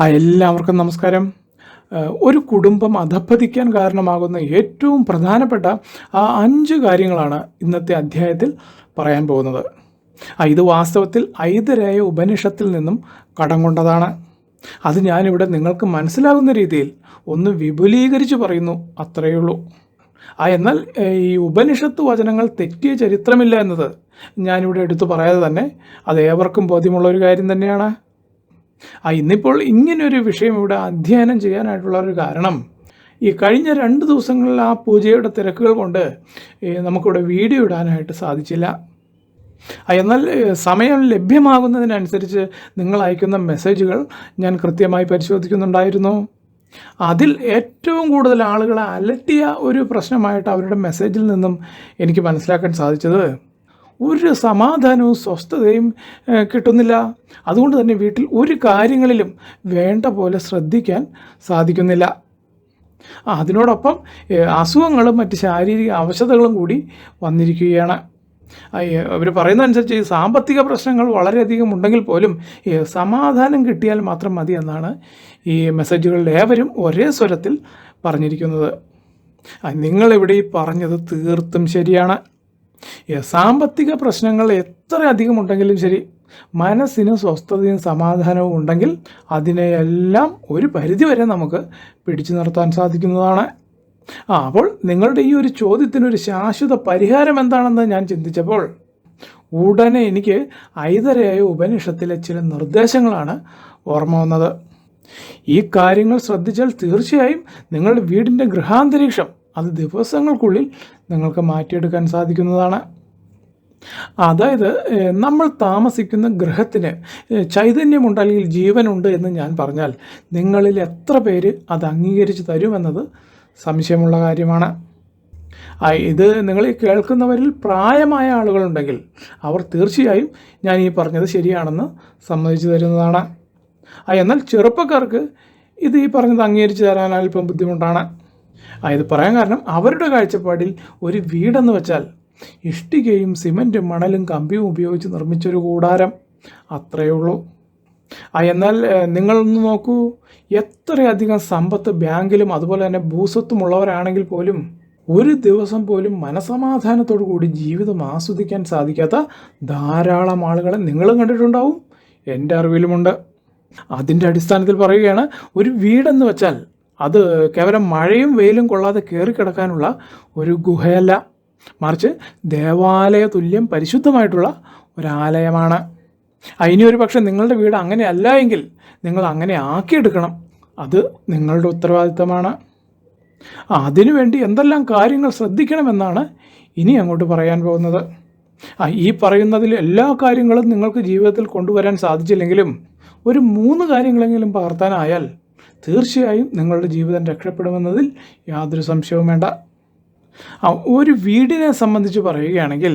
ആ എല്ലാവർക്കും നമസ്കാരം. ഒരു കുടുംബം അധപ്പതിക്കാൻ കാരണമാകുന്ന ഏറ്റവും പ്രധാനപ്പെട്ട ആ അഞ്ച് കാര്യങ്ങളാണ് ഇന്നത്തെ അധ്യായത്തിൽ പറയാൻ പോകുന്നത്. ആ ഇത് വാസ്തവത്തിൽ ഐതരായ ഉപനിഷത്തിൽ നിന്നും കടം കൊണ്ടതാണ്. അത് ഞാനിവിടെ നിങ്ങൾക്ക് മനസ്സിലാകുന്ന രീതിയിൽ ഒന്ന് വിപുലീകരിച്ച് പറയുന്നു അത്രയേ ഉള്ളൂ. ആ എന്നാൽ ഈ ഉപനിഷത്ത് വചനങ്ങൾ തെറ്റിയ ചരിത്രമില്ല എന്നത് ഞാനിവിടെ എടുത്തു പറയാതെ തന്നെ അത് ഏവർക്കും ബോധ്യമുള്ള ഒരു കാര്യം തന്നെയാണ്. ആ ഇന്നിപ്പോൾ ഇങ്ങനൊരു വിഷയം ഇവിടെ അധ്യയനം ചെയ്യാനായിട്ടുള്ള ഒരു കാരണം ഈ കഴിഞ്ഞ രണ്ട് ദിവസങ്ങളിൽ ആ പൂജയുടെ തിരക്കുകൾ കൊണ്ട് നമുക്കിവിടെ വീഡിയോ ഇടാനായിട്ട് സാധിച്ചില്ല. എന്നാൽ സമയം ലഭ്യമാകുന്നതിനനുസരിച്ച് നിങ്ങൾ അയക്കുന്ന മെസ്സേജുകൾ ഞാൻ കൃത്യമായി പരിശോധിക്കുന്നുണ്ടായിരുന്നു. അതിൽ ഏറ്റവും കൂടുതൽ ആളുകളെ അലട്ടിയ ഒരു പ്രശ്നമായിട്ട് അവരുടെ മെസ്സേജിൽ നിന്നും എനിക്ക് മനസ്സിലാക്കാൻ സാധിച്ചത് ഒരു സമാധാനവും സ്വസ്ഥതയും കിട്ടുന്നില്ല. അതുകൊണ്ട് തന്നെ വീട്ടിൽ ഒരു കാര്യങ്ങളിലും വേണ്ട പോലെ ശ്രദ്ധിക്കാൻ സാധിക്കുന്നില്ല. അതിനോടൊപ്പം അസുഖങ്ങളും മറ്റ് ശാരീരിക അവശതകളും കൂടി വന്നിരിക്കുകയാണ്. അവർ പറയുന്നതനുസരിച്ച് ഈ സാമ്പത്തിക പ്രശ്നങ്ങൾ വളരെയധികം ഉണ്ടെങ്കിൽ പോലും സമാധാനം കിട്ടിയാൽ മാത്രം മതി എന്നാണ് ഈ മെസ്സേജുകളിൽ ഏവരും ഒരേ സ്വരത്തിൽ പറഞ്ഞിരിക്കുന്നത്. നിങ്ങളിവിടെ ഈ പറഞ്ഞത് തീർത്തും ശരിയാണ്. സാമ്പത്തിക പ്രശ്നങ്ങൾ എത്ര അധികം ഉണ്ടെങ്കിലും ശരി മനസ്സിന് സ്വസ്ഥതയും സമാധാനവും ഉണ്ടെങ്കിൽ അതിനെയെല്ലാം ഒരു പരിധിവരെ നമുക്ക് പിടിച്ചു നിർത്താൻ സാധിക്കുന്നതാണ്. ആ അപ്പോൾ നിങ്ങളുടെ ഈ ഒരു ചോദ്യത്തിനൊരു ശാശ്വത പരിഹാരം എന്താണെന്ന് ഞാൻ ചിന്തിച്ചപ്പോൾ ഉടനെ എനിക്ക് ഐതരയായ ഉപനിഷത്തിലെ ചില നിർദ്ദേശങ്ങളാണ് ഓർമ്മ വന്നത്. ഈ കാര്യങ്ങൾ ശ്രദ്ധിച്ചാൽ തീർച്ചയായും നിങ്ങളുടെ വീടിന്റെ ഗൃഹാന്തരീക്ഷം അത് ദിവസങ്ങൾക്കുള്ളിൽ നിങ്ങൾക്ക് മാറ്റിയെടുക്കാൻ സാധിക്കുന്നതാണ്. അതായത് നമ്മൾ താമസിക്കുന്ന ഗ്രഹത്തിന് ചൈതന്യമുണ്ട് അല്ലെങ്കിൽ ജീവനുണ്ട് എന്ന് ഞാൻ പറഞ്ഞാൽ നിങ്ങളിൽ എത്ര പേര് അത് അംഗീകരിച്ച് തരുമെന്നത് സംശയമുള്ള കാര്യമാണ്. ഇത് നിങ്ങൾ കേൾക്കുന്നവരിൽ പ്രായമായ ആളുകളുണ്ടെങ്കിൽ അവർ തീർച്ചയായും ഞാൻ ഈ പറഞ്ഞത് ശരിയാണെന്ന് സമ്മതിച്ചു തരുന്നതാണ്. എന്നാൽ ചെറുപ്പക്കാർക്ക് ഇത് ഈ പറഞ്ഞത് അംഗീകരിച്ച് തരാൻ അല്പം ബുദ്ധിമുട്ടാണ്. ഇത് പറയാൻ കാരണം അവരുടെ കാഴ്ചപ്പാടിൽ ഒരു വീടെന്ന് വെച്ചാൽ ഇഷ്ടികയും സിമന്റും മണലും കമ്പിയും ഉപയോഗിച്ച് നിർമ്മിച്ചൊരു കൂടാരം. അത്രയേ ഉള്ളൂ. ആ എന്നാൽ നിങ്ങളൊന്ന് നോക്കൂ. എത്രയധികം സമ്പത്ത് ബാങ്കിലും അതുപോലെ തന്നെ ഭൂസ്വത്തുമുള്ളവരാണെങ്കിൽ പോലും ഒരു ദിവസം പോലും മനസമാധാനത്തോടു കൂടി ജീവിതം ആസ്വദിക്കാൻ സാധിക്കാത്ത ധാരാളം ആളുകളെ നിങ്ങളും കണ്ടിട്ടുണ്ടാവും. എന്റെ അറിവിലുമുണ്ട്. അതിന്റെ അടിസ്ഥാനത്തിൽ പറയുകയാണ് ഒരു വീടെന്ന് വെച്ചാൽ അത് കേവലം മഴയും വെയിലും കൊള്ളാതെ കയറി കിടക്കാനുള്ള ഒരു ഗുഹയല്ല. മറിച്ച് ദേവാലയ തുല്യം പരിശുദ്ധമായിട്ടുള്ള ഒരാലയമാണ് അതിനി ഒരു പക്ഷേ നിങ്ങളുടെ വീട് അങ്ങനെ അല്ല എങ്കിൽ നിങ്ങൾ അങ്ങനെ ആക്കിയെടുക്കണം. അത് നിങ്ങളുടെ ഉത്തരവാദിത്തമാണ്. അതിനുവേണ്ടി എന്തെല്ലാം കാര്യങ്ങൾ ശ്രദ്ധിക്കണമെന്നാണ് ഇനി അങ്ങോട്ട് പറയാൻ പോകുന്നത്. ആ ഈ പറയുന്നതിൽ എല്ലാ കാര്യങ്ങളും നിങ്ങൾക്ക് ജീവിതത്തിൽ കൊണ്ടുവരാൻ സാധിച്ചില്ലെങ്കിലും ഒരു മൂന്ന് കാര്യങ്ങളെങ്കിലും പകർത്താനായാൽ തീർച്ചയായും നിങ്ങളുടെ ജീവിതം രക്ഷപ്പെടുമെന്നതിൽ യാതൊരു സംശയവും വേണ്ട. ഒരു വീടിനെ സംബന്ധിച്ച് പറയുകയാണെങ്കിൽ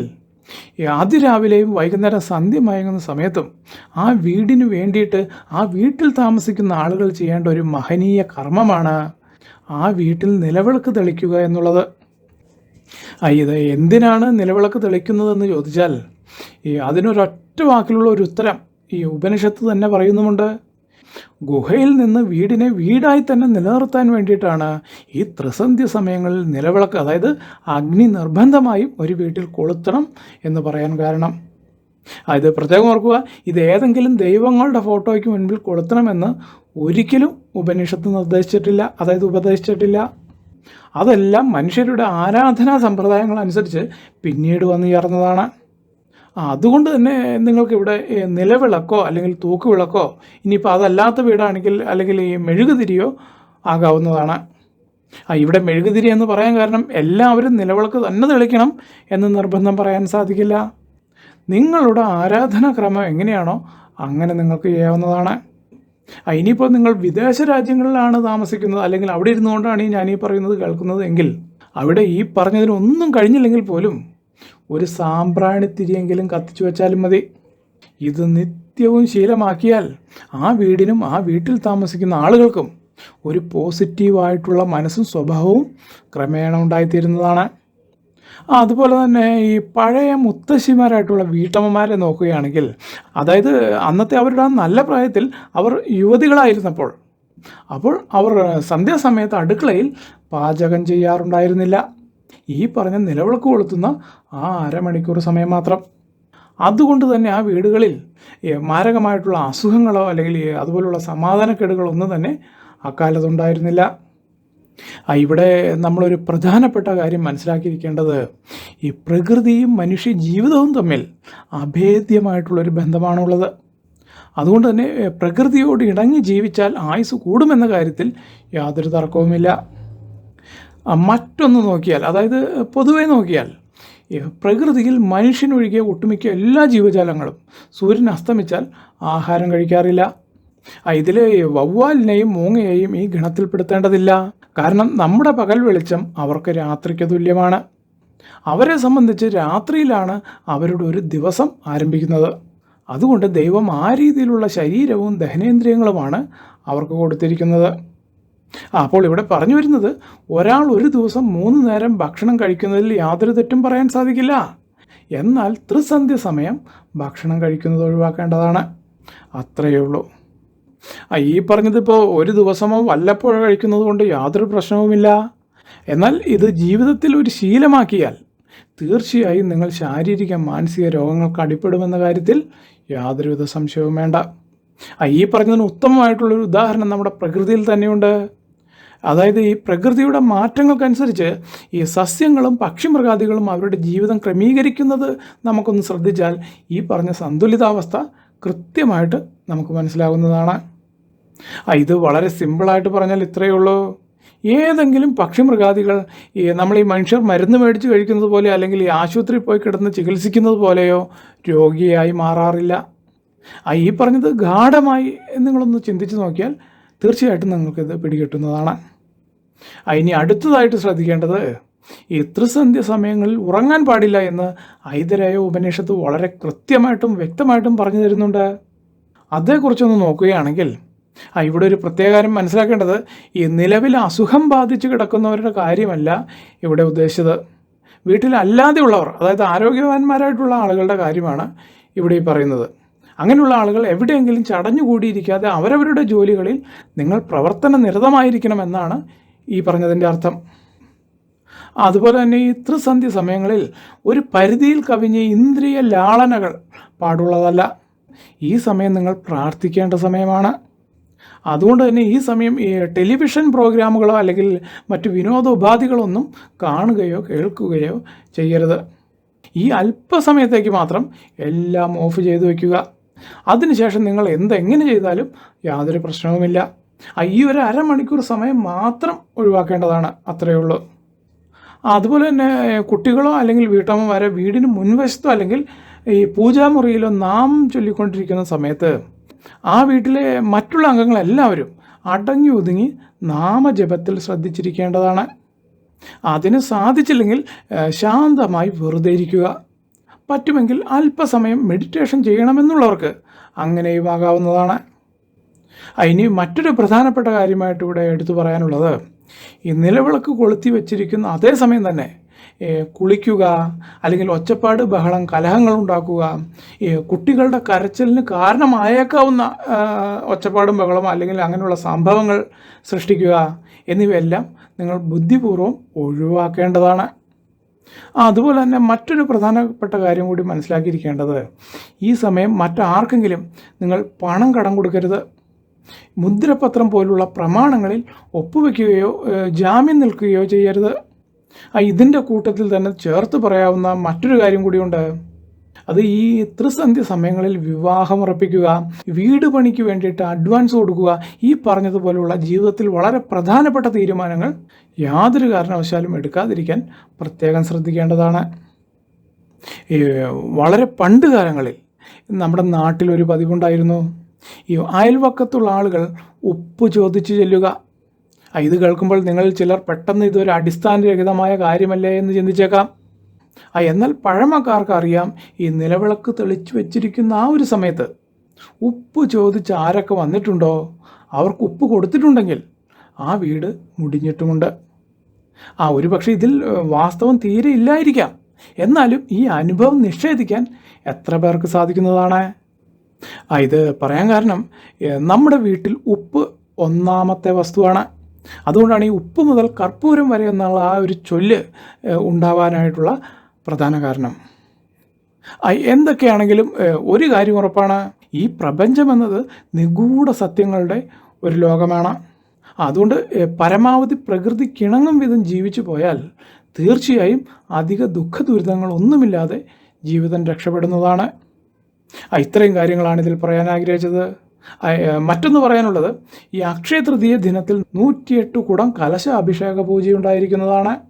അതിരാവിലെയും വൈകുന്നേരം സന്ധ്യ മയങ്ങുന്ന സമയത്തും ആ വീടിന് വേണ്ടിയിട്ട് ആ വീട്ടിൽ താമസിക്കുന്ന ആളുകൾ ചെയ്യേണ്ട ഒരു മഹനീയ കർമ്മമാണ് ആ വീട്ടിൽ നിലവിളക്ക് തെളിക്കുക എന്നുള്ളത്. ഇത് എന്തിനാണ് നിലവിളക്ക് തെളിക്കുന്നതെന്ന് ചോദിച്ചാൽ ഈ അതിനൊരൊറ്റ വാക്കിലുള്ള ഒരു ഉത്തരം ഈ ഉപനിഷത്ത് തന്നെ പറയുന്നുമുണ്ട്. ഗുഹയിൽ നിന്ന് വീടിനെ വീടായി തന്നെ നിലനിർത്താൻ വേണ്ടിയിട്ടാണ് ഈ ത്രിസന്ധ്യ സമയങ്ങളിൽ നിലവിളക്ക് അതായത് അഗ്നി നിർബന്ധമായും ഒരു വീട്ടിൽ കൊളുത്തണം എന്ന് പറയാൻ കാരണം. അത് പ്രത്യേകം ഓർക്കുക ഇത് ഏതെങ്കിലും ദൈവങ്ങളുടെ ഫോട്ടോയ്ക്ക് മുൻപിൽ കൊളുത്തണമെന്ന് ഒരിക്കലും ഉപനിഷത്ത് നിർദ്ദേശിച്ചിട്ടില്ല അതായത് ഉപദേശിച്ചിട്ടില്ല. അതെല്ലാം മനുഷ്യരുടെ ആരാധനാ സമ്പ്രദായങ്ങൾ അനുസരിച്ച് പിന്നീട് വന്നു ചേർന്നതാണ്. അതുകൊണ്ട് തന്നെ നിങ്ങൾക്ക് ഇവിടെ നിലവിളക്കോ അല്ലെങ്കിൽ തൂക്കുവിളക്കോ ഇനിയിപ്പോൾ അതല്ലാത്ത വീടാണെങ്കിൽ അല്ലെങ്കിൽ ഈ മെഴുകുതിരിയോ ആകാവുന്നതാണ്. ആ ഇവിടെ മെഴുകുതിരി എന്ന് പറയാൻ കാരണം എല്ലാവരും നിലവിളക്ക് തന്നെ തെളിക്കണം എന്ന് നിർബന്ധം പറയാൻ സാധിക്കില്ല. നിങ്ങളുടെ ആരാധനാക്രമം എങ്ങനെയാണോ അങ്ങനെ നിങ്ങൾക്ക് ചെയ്യാവുന്നതാണ്. ഇനിയിപ്പോൾ നിങ്ങൾ വിദേശ രാജ്യങ്ങളിലാണ് താമസിക്കുന്നത് അല്ലെങ്കിൽ അവിടെ ഇരുന്നുകൊണ്ടാണ് ഞാൻ ഈ പറയുന്നത് കേൾക്കുന്നത് എങ്കിൽ അവിടെ ഈ പറഞ്ഞതിനൊന്നും കഴിഞ്ഞില്ലെങ്കിൽ പോലും ഒരു സാമ്പ്രാണിത്തിരിയെങ്കിലും കത്തിച്ചു വെച്ചാലും മതി. ഇത് നിത്യവും ശീലമാക്കിയാൽ ആ വീടിനും ആ വീട്ടിൽ താമസിക്കുന്ന ആളുകൾക്കും ഒരു പോസിറ്റീവായിട്ടുള്ള മനസ്സും സ്വഭാവവും ക്രമേണ ഉണ്ടായിത്തീരുന്നതാണ്. അതുപോലെ തന്നെ ഈ പഴയ മുത്തശ്ശിമാരായിട്ടുള്ള വീട്ടമ്മമാരെ നോക്കുകയാണെങ്കിൽ അതായത് അന്നത്തെ അവരുടെ നല്ല പ്രായത്തിൽ അവർ യുവതികളായിരുന്നപ്പോൾ അപ്പോൾ അവർ സന്ധ്യാസമയത്ത് അടുക്കളയിൽ പാചകം ചെയ്യാറുണ്ടായിരുന്നില്ല. ഈ പറഞ്ഞ നിലവിളക്ക് കൊളുത്തുന്ന ആ അരമണിക്കൂർ സമയം മാത്രം. അതുകൊണ്ട് തന്നെ ആ വീടുകളിൽ മാരകമായിട്ടുള്ള അസുഖങ്ങളോ അല്ലെങ്കിൽ അതുപോലുള്ള സമാധാനക്കേടുകളോ ഒന്നും തന്നെ അക്കാലത്തുണ്ടായിരുന്നില്ല. ഇവിടെ നമ്മളൊരു പ്രധാനപ്പെട്ട കാര്യം മനസ്സിലാക്കിയിരിക്കേണ്ടത് ഈ പ്രകൃതിയും മനുഷ്യ ജീവിതവും തമ്മിൽ അഭേദ്യമായിട്ടുള്ളൊരു ബന്ധമാണുള്ളത്. അതുകൊണ്ട് തന്നെ പ്രകൃതിയോട് ഇണങ്ങി ജീവിച്ചാൽ ആയുസ് കൂടുമെന്ന കാര്യത്തിൽ യാതൊരു തർക്കവുമില്ല. മറ്റൊന്ന് നോക്കിയാൽ അതായത് പൊതുവെ നോക്കിയാൽ പ്രകൃതിയിൽ മനുഷ്യനൊഴികെ ഒട്ടുമിക്ക എല്ലാ ജീവജാലങ്ങളും സൂര്യൻ അസ്തമിച്ചാൽ ആഹാരം കഴിക്കാറില്ല. ഇതിൽ വവ്വാലിനെയും മൂങ്ങയെയും ഈ ഗണത്തിൽപ്പെടുത്തേണ്ടതില്ല. കാരണം നമ്മുടെ പകൽ വെളിച്ചം അവർക്ക് രാത്രിക്ക് തുല്യമാണ്. അവരെ സംബന്ധിച്ച് രാത്രിയിലാണ് അവരുടെ ഒരു ദിവസം ആരംഭിക്കുന്നത്. അതുകൊണ്ട് ദൈവം ആ രീതിയിലുള്ള ശരീരവും ദഹനേന്ദ്രിയങ്ങളുമാണ് അവർക്ക് കൊടുത്തിരിക്കുന്നത്. ആ, അപ്പോൾ ഇവിടെ പറഞ്ഞു വരുന്നത് ഒരാൾ ഒരു ദിവസം മൂന്ന് നേരം ഭക്ഷണം കഴിക്കുന്നതിൽ യാതൊരു തെറ്റും പറയാൻ സാധിക്കില്ല. എന്നാൽ ത്രിസന്ധ്യ സമയം ഭക്ഷണം കഴിക്കുന്നത് ഒഴിവാക്കേണ്ടതാണ്. അത്രയേ ഉള്ളൂ. ആ ഈ പറഞ്ഞതിപ്പോൾ ഒരു ദിവസമോ വല്ലപ്പോഴോ കഴിക്കുന്നത് കൊണ്ട് യാതൊരു പ്രശ്നവുമില്ല. എന്നാൽ ഇത് ജീവിതത്തിൽ ഒരു ശീലമാക്കിയാൽ തീർച്ചയായും നിങ്ങൾ ശാരീരിക മാനസിക രോഗങ്ങൾക്ക് അടിപ്പെടുമെന്ന കാര്യത്തിൽ യാതൊരുവിധ സംശയവും വേണ്ട. ഈ പറഞ്ഞതിന് ഉത്തമമായിട്ടുള്ളൊരു ഉദാഹരണം നമ്മുടെ പ്രകൃതിയിൽ തന്നെയുണ്ട്. അതായത് ഈ പ്രകൃതിയുടെ മാറ്റങ്ങൾക്കനുസരിച്ച് ഈ സസ്യങ്ങളും പക്ഷിമൃഗാദികളും അവരുടെ ജീവിതം ക്രമീകരിക്കുന്നത് നമുക്കൊന്ന് ശ്രദ്ധിച്ചാൽ ഈ പറഞ്ഞ സന്തുലിതാവസ്ഥ കൃത്യമായിട്ട് നമുക്ക് മനസ്സിലാകുന്നതാണ്. ആ ഇത് വളരെ സിമ്പിളായിട്ട് പറഞ്ഞാൽ ഇത്രയേ ഉള്ളൂ. ഏതെങ്കിലും പക്ഷിമൃഗാദികൾ ഈ നമ്മൾ ഈ മനുഷ്യർ മരുന്ന് മേടിച്ച് കഴിക്കുന്നത് പോലെ അല്ലെങ്കിൽ ഈ ആശുപത്രിയിൽ പോയി കിടന്ന് ചികിത്സിക്കുന്നത് പോലെയോ രോഗിയായി മാറാറില്ല. ആ ഈ പറഞ്ഞത് ഗാഠമായി നിങ്ങളൊന്ന് ചിന്തിച്ച് നോക്കിയാൽ തീർച്ചയായിട്ടും നിങ്ങൾക്കിത് പിടികിട്ടുന്നതാണ്. ഇനി അടുത്തതായിട്ട് ശ്രദ്ധിക്കേണ്ടത് ഈ ത്രിസന്ധ്യ സമയങ്ങളിൽ ഉറങ്ങാൻ പാടില്ല എന്ന് ഐതരായ ഉപനിഷത്ത് വളരെ കൃത്യമായിട്ടും വ്യക്തമായിട്ടും പറഞ്ഞു തരുന്നുണ്ട്. അതേക്കുറിച്ചൊന്ന് നോക്കുകയാണെങ്കിൽ ആ ഇവിടെ ഒരു പ്രത്യേകാരം മനസ്സിലാക്കേണ്ടത് ഈ നിലവിൽ അസുഖം ബാധിച്ച് കിടക്കുന്നവരുടെ കാര്യമല്ല ഇവിടെ ഉദ്ദേശിച്ചത്. വീട്ടിലല്ലാതെയുള്ളവർ അതായത് ആരോഗ്യവാന്മാരായിട്ടുള്ള ആളുകളുടെ കാര്യമാണ് ഇവിടെ ഈ പറയുന്നത്. അങ്ങനെയുള്ള ആളുകൾ എവിടെയെങ്കിലും ചടഞ്ഞുകൂടിയിരിക്കാതെ അവരവരുടെ ജോലികളിൽ നിങ്ങൾ പ്രവർത്തന നിരതമായിരിക്കണമെന്നാണ് ഈ പറഞ്ഞതിന്റെ അർത്ഥം. അതുപോലെ തന്നെ ഈ ത്രിസന്ധ്യ സമയങ്ങളിൽ ഒരു പരിധിയിൽ കവിഞ്ഞ ഇന്ദ്രിയ ലാളനകൾ പാടുള്ളതല്ല. ഈ സമയം നിങ്ങൾ പ്രാർത്ഥിക്കേണ്ട സമയമാണ്. അതുകൊണ്ട് തന്നെ ഈ സമയം ഈ ടെലിവിഷൻ പ്രോഗ്രാമുകളോ അല്ലെങ്കിൽ മറ്റു വിനോദോപാധികളൊന്നും കാണുകയോ കേൾക്കുകയോ ചെയ്യരുത്. ഈ അല്പസമയത്തേക്ക് മാത്രം എല്ലാം ഓഫ് ചെയ്തു വയ്ക്കുക. അതിനുശേഷം നിങ്ങൾ എന്തെങ്ങനെ ചെയ്താലും യാതൊരു പ്രശ്നവുമില്ല. ഈ ഒരു അരമണിക്കൂർ സമയം മാത്രം ഒഴിവാക്കേണ്ടതാണ്. അത്രയേ ഉള്ളൂ. അതുപോലെ തന്നെ കുട്ടികളോ അല്ലെങ്കിൽ വീട്ടമ്മമാരോ വീടിന് മുൻവശത്തോ അല്ലെങ്കിൽ ഈ പൂജാമുറിയിലോ നാം ചൊല്ലിക്കൊണ്ടിരിക്കുന്ന സമയത്ത് ആ വീട്ടിലെ മറ്റുള്ള അംഗങ്ങളെല്ലാവരും അടങ്ങി ഒതുങ്ങി നാമജപത്തിൽ ശ്രദ്ധിച്ചിരിക്കേണ്ടതാണ്. അതിന് സാധിച്ചില്ലെങ്കിൽ ശാന്തമായി വെറുതെ ഇരിക്കുക. പറ്റുമെങ്കിൽ അല്പസമയം മെഡിറ്റേഷൻ ചെയ്യണമെന്നുള്ളവർക്ക് അങ്ങനെയും ആകാവുന്നതാണ്. ഇനി മറ്റൊരു പ്രധാനപ്പെട്ട കാര്യമായിട്ട് ഇവിടെ എടുത്തു പറയാനുള്ളത്. ഈ നിലവിളക്ക് കൊളുത്തി വെച്ചിരിക്കുന്ന അതേ സമയം തന്നെ കുളിക്കുക അല്ലെങ്കിൽ ഒച്ചപ്പാട് ബഹളം കലഹങ്ങൾ ഉണ്ടാക്കുക കുട്ടികളുടെ കരച്ചിലിന് കാരണമായേക്കാവുന്ന ഒച്ചപ്പാടും ബഹളം അല്ലെങ്കിൽ അങ്ങനെയുള്ള സംഭവങ്ങൾ സൃഷ്ടിക്കുക എന്നിവയെല്ലാം നിങ്ങൾ ബുദ്ധിപൂർവം ഒഴിവാക്കേണ്ടതാണ്. അതുപോലെ തന്നെ മറ്റൊരു പ്രധാനപ്പെട്ട കാര്യം കൂടി മനസ്സിലാക്കിയിരിക്കേണ്ടത് ഈ സമയം മറ്റാർക്കെങ്കിലും നിങ്ങൾ പണം കടം കൊടുക്കരുത്. മുദ്രപത്രം പോലുള്ള പ്രമാണങ്ങളിൽ ഒപ്പുവെക്കുകയോ ജാമ്യം നിൽക്കുകയോ ചെയ്യരുത്. ഇതിന്റെ കൂട്ടത്തിൽ തന്നെ ചേർത്ത് പറയാവുന്ന മറ്റൊരു കാര്യം കൂടിയുണ്ട്. അത് ഈ ത്രിസന്ധ്യ സമയങ്ങളിൽ വിവാഹം ഉറപ്പിക്കുക വീട് പണിക്ക് വേണ്ടിയിട്ട് അഡ്വാൻസ് കൊടുക്കുക ഈ പറഞ്ഞതുപോലുള്ള ജീവിതത്തിൽ വളരെ പ്രധാനപ്പെട്ട തീരുമാനങ്ങൾ യാതൊരു കാരണവശാലും എടുക്കാതിരിക്കാൻ പ്രത്യേകം ശ്രദ്ധിക്കേണ്ടതാണ്. വളരെ പണ്ട് കാലങ്ങളിൽ നമ്മുടെ നാട്ടിലൊരു പതിവുണ്ടായിരുന്നു. ഈ അയൽവക്കത്തുള്ള ആളുകൾ ഉപ്പ് ചോദിച്ചു ചെല്ലുക. ഇത് കേൾക്കുമ്പോൾ നിങ്ങൾ ചിലർ പെട്ടെന്ന് ഇതൊരു അടിസ്ഥാനരഹിതമായ കാര്യമല്ലേ എന്ന് ചിന്തിച്ചേക്കാം. ആ എന്നാൽ പഴമക്കാർക്ക് അറിയാം ഈ നിലവിളക്ക് തെളിച്ചു വെച്ചിരിക്കുന്ന ആ ഒരു സമയത്ത്. ഉപ്പ് ചോദിച്ച് ആരൊക്കെ വന്നിട്ടുണ്ടോ? അവർക്ക് ഉപ്പ് കൊടുത്തിട്ടുണ്ടെങ്കിൽ ആ വീട് മുടിഞ്ഞിട്ടുമുണ്ട്. ആ ഒരു പക്ഷേ ഇതിൽ വാസ്തവം തീരെ ഇല്ലായിരിക്കാം. എന്നാലും ഈ അനുഭവം നിഷേധിക്കാൻ എത്ര പേർക്ക് സാധിക്കുന്നതാണ്? ആ ഇത് പറയാൻ കാരണം നമ്മുടെ വീട്ടിൽ ഉപ്പ് ഒന്നാമത്തെ വസ്തുവാണ്. അതുകൊണ്ടാണ് ഈ ഉപ്പ് മുതൽ കർപ്പൂരം വരെ എന്നുള്ള ആ ഒരു ചൊല്ല് ഉണ്ടാവാനായിട്ടുള്ള പ്രധാന കാരണം. എന്തൊക്കെയാണെങ്കിലും ഒരു കാര്യം ഉറപ്പാണ്. ഈ പ്രപഞ്ചം എന്നത് നിഗൂഢ സത്യങ്ങളുടെ ഒരു ലോകമാണ്. അതുകൊണ്ട് പരമാവധി പ്രകൃതി കിണങ്ങും വിധം ജീവിച്ചു പോയാൽ തീർച്ചയായും അധിക ദുഃഖ ദുരിതങ്ങളൊന്നുമില്ലാതെ ജീവിതം രക്ഷപ്പെടുന്നതാണ്. ഇത്രയും കാര്യങ്ങളാണ് ഇതിൽ പറയാൻ ആഗ്രഹിച്ചത്. മറ്റൊന്ന് പറയാനുള്ളത് ഈ അക്ഷയ തൃതീയ ദിനത്തിൽ നൂറ്റിയെട്ട് കുടം കലശ അഭിഷേക പൂജയുണ്ടായിരിക്കുന്നതാണ്.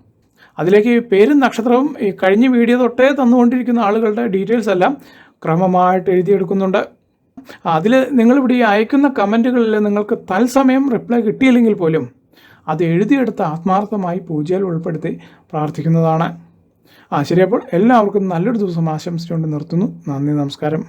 അതിലേക്ക് പേരും നക്ഷത്രവും ഈ കഴിഞ്ഞ വീഡിയോ തൊട്ടേ തന്നുകൊണ്ടിരിക്കുന്ന ആളുകളുടെ ഡീറ്റെയിൽസ് എല്ലാം ക്രമമായിട്ട് എഴുതിയെടുക്കുന്നുണ്ട്. അതിൽ നിങ്ങളിവിടെ ഈ അയക്കുന്ന കമന്റുകളിൽ നിങ്ങൾക്ക് തത്സമയം റിപ്ലൈ കിട്ടിയില്ലെങ്കിൽ പോലും അത് എഴുതിയെടുത്ത് ആത്മാർത്ഥമായി പൂജയിൽ ഉൾപ്പെടുത്തി പ്രാർത്ഥിക്കുന്നതാണ്. ആ ശരി അപ്പോൾ എല്ലാവർക്കും നല്ലൊരു ദിവസം ആശംസിച്ചുകൊണ്ട് നിർത്തുന്നു. നന്ദി നമസ്കാരം.